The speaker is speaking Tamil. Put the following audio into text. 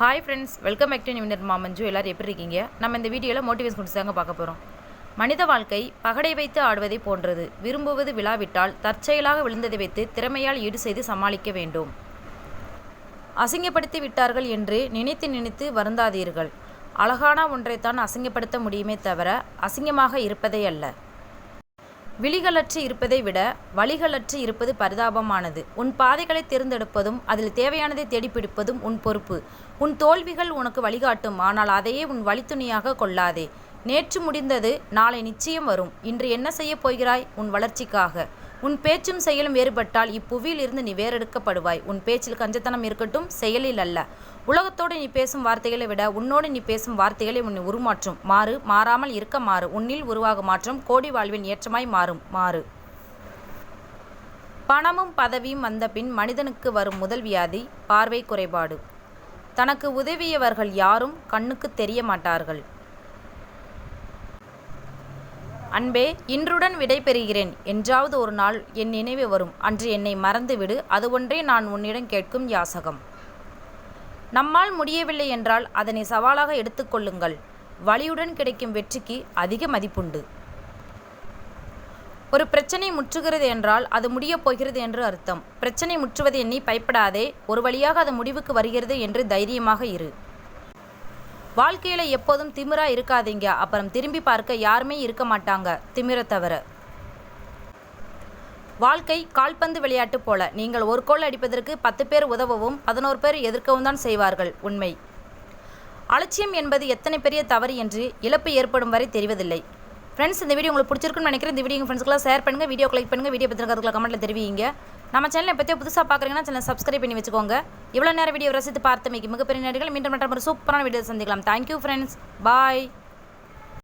Hi friends welcome back to நிமிடர் மாமஞ்சு எல்லோரும் எப்படி இருக்கீங்க? நம்ம இந்த வீடியோவில் மோட்டிவேஷன் கொடுத்து தாங்க பார்க்க போகிறோம் மனித வாழ்க்கை பகடை வைத்து ஆடுவதை போன்றது. விரும்புவது விழாவிட்டால் தற்செயலாக விழுந்ததை வைத்து திறமையால் ஈடு செய்து சமாளிக்க வேண்டும். அசிங்கப்படுத்தி விட்டார்கள் என்று நினைத்து நினைத்து வருந்தாதீர்கள். அழகான ஒன்றைத்தான் அசிங்கப்படுத்த முடியுமே தவிர அசிங்கமாக இருப்பதே அல்ல. விழிகளற்று இருப்பதை விட வழிகளற்று இருப்பது பரிதாபமானது. உன் பாதைகளை தேர்ந்தெடுப்பதும் அதில் தேவையானதை தேடிப்பிடிப்பதும் உன் பொறுப்பு. உன் தோல்விகள் உனக்கு வழிகாட்டும் ஆனால் அதையே உன் வழித்துணையாக கொள்ளாதே. நேற்று முடிந்தது நாளை நிச்சயம் வரும். இன்று என்ன செய்யப் போகிறாய்? உன் வளர்ச்சிக்காக. உன் பேச்சும் செயலும் வேறுபட்டால் இப்புவியில் இருந்து நீ வேறெடுக்கப்படுவாய். உன் பேச்சில் கஞ்சத்தனம் இருக்கட்டும் செயலில் அல்ல. உலகத்தோடு நீ பேசும் வார்த்தைகளை விட உன்னோடு நீ பேசும் வார்த்தைகளை உன்னை உருமாற்றும். மாறு மாறாமல் இருக்க மாறு. உன்னில் உருவாக மாற்றம் கோடி வாழ்வின் ஏற்றமாய் மாறும். மாறு. பணமும் பதவியும் வந்த பின் மனிதனுக்கு வரும் முதல் வியாதி பார்வை குறைபாடு. தனக்கு உதவியவர்கள் யாரும் கண்ணுக்கு தெரிய மாட்டார்கள். அன்பே இன்றுடன் விடைபெறுகிறேன். என்றாவது ஒரு நாள் என் நினைவு வரும். அன்று என்னை மறந்துவிடு. அது ஒன்றே நான் உன்னிடம் கேட்கும் யாசகம். நம்மால் முடியவில்லை என்றால் அதனை சவாலாக எடுத்துக்கொள்ளுங்கள் வலியுடன் கிடைக்கும் வெற்றிக்கு அதிக மதிப்புண்டு. ஒரு பிரச்சனை முற்றுகிறது என்றால் அது முடியப் போகிறது என்று அர்த்தம். பிரச்சனை முற்றுவது எண்ணி பயப்படாதே. ஒரு வழியாக அது முடிவுக்கு வருகிறது என்று தைரியமாக இரு. வாழ்க்கையில் எப்போதும் திமிரா இருக்காதீங்க. அப்புறம் திரும்பி பார்க்க யாருமே இருக்க மாட்டாங்க. திமிர தவிர. வாழ்க்கை கால்பந்து விளையாட்டு போல. நீங்கள் ஒரு கோல் அடிப்பதற்கு பத்து பேர் உதவவும் பதினோரு பேர் எதிர்க்கவும் தான் செய்வார்கள். உண்மை. அலட்சியம் என்பது எத்தனை பெரிய தவறு என்று இழப்பு ஏற்படும் வரை தெரிவதில்லை. ஃப்ரெண்ட்ஸ் இந்த வீடியோ உங்களுக்கு பிடிச்சிருக்குன்னு நினைக்கிறேன். இந்த வீடியோ உங்கள் ஃப்ரெண்ட்ஸ்க்குலாம் ஷேர் பண்ணுங்கள் வீடியோ கலெக்ட் பண்ணுங்கள் வீடியோ பற்றி கருத்துக்களை கமெண்ட்டில் தெரிவிங்க. நம்ம சேனலை பற்றியோ புதுசாக பார்க்குறீங்கன்னா சேனல் சப்ஸ்கிரைப் பண்ணி வச்சுக்கோங்க. இவ்வளோ நேரம் வீடியோ ரசித்து பார்த்து மிக மிகப்பெரிய நேரங்கள் மீண்டும் மற்ற ஒரு சூப்பரான வீடியோ சந்திக்கலாம். Thank you friends bye